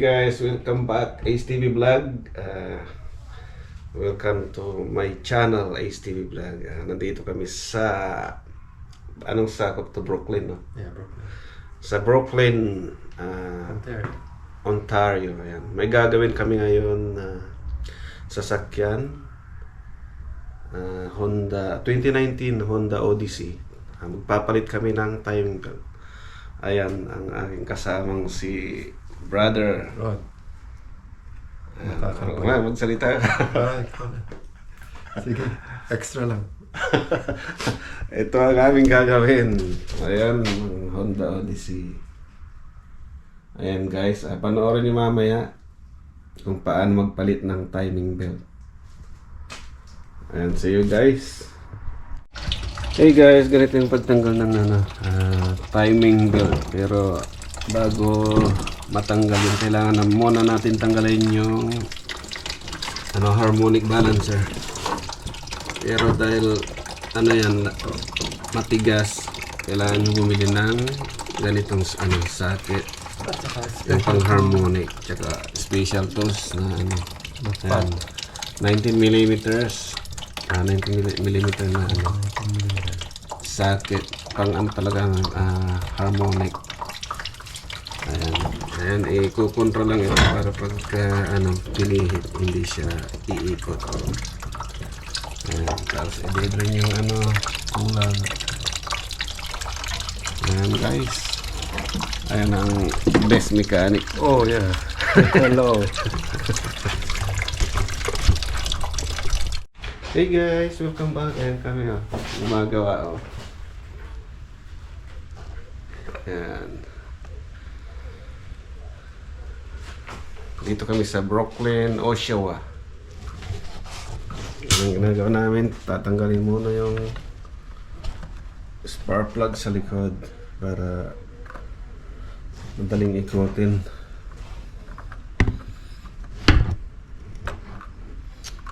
guys, welcome back Ace TV Vlog. Uh, welcome to my channel Ace TV Vlog. Uh, nandito kami sa anong sakop to Brooklyn, no? Yeah, Brooklyn. Sa Brooklyn, uh, There. Ontario. Ayan. May gagawin kami ngayon na sasakyan. Uh, Honda 2019 Honda Odyssey. Uh, magpapalit kami ng timing belt. Ayan ang aking kasamang si brother Rod. Uh, wala, magsalita ka. Sige, extra lang. Ito ang aming gagawin. Ayan, ang Honda Odyssey. Ayan guys, ah, panoorin niyo mamaya kung paano magpalit ng timing belt. Ayan, see you guys. Hey guys, ganito yung pagtanggal ng ano, ah, timing belt. Pero bago matanggal yun, kailangan na muna natin tanggalin yung ano, harmonic balancer. Pero dahil ano yan, matigas, kailangan nyo bumili ng ganitong ano, socket. Yung pang harmonic, tsaka special tools na ano, yan, 19 millimeters, 19 milli- millimeter na ano, socket, pang ano talaga, ah, harmonic. Ayan, ayan, i-control lang ito para pagka ano, pinihit, hindi siya iikot. Ayan, tapos i-dead rin yung ano, kulang. Ayan guys. Ayan ang best mechanic. Oh, yeah. Hello. Hey guys, welcome back. Ayan kami oh. Gumagawa oh. Ayan. Dito kami sa Brooklyn, Oshawa. Ang ginagawa namin, tatanggalin muna yung spark plug sa likod para madaling ikutin.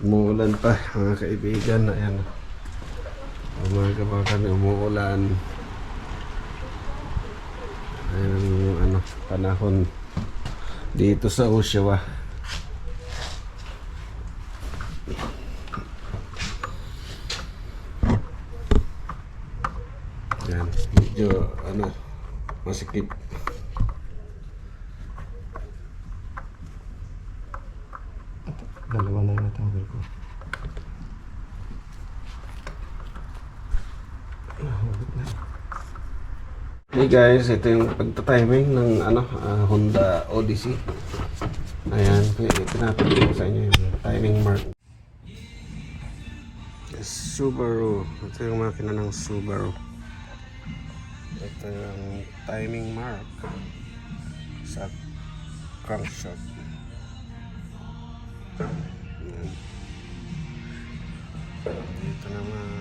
Umuulan pa, mga kaibigan. Ayan. Umaga pa kami, umuulan. Ayan yung ano, panahon dito sa Oshawa. Ayan, medyo ano, masikip. Dalawa na yung natanggal ko. Hey guys, ito yung pagta-timing ng ano, ah, Honda Odyssey. Ayan, pinapakita ko sa inyo yung timing mark. Subaru. Ito yung makina ng Subaru. Ito yung timing mark sa crankshaft. Ayan. Dito naman.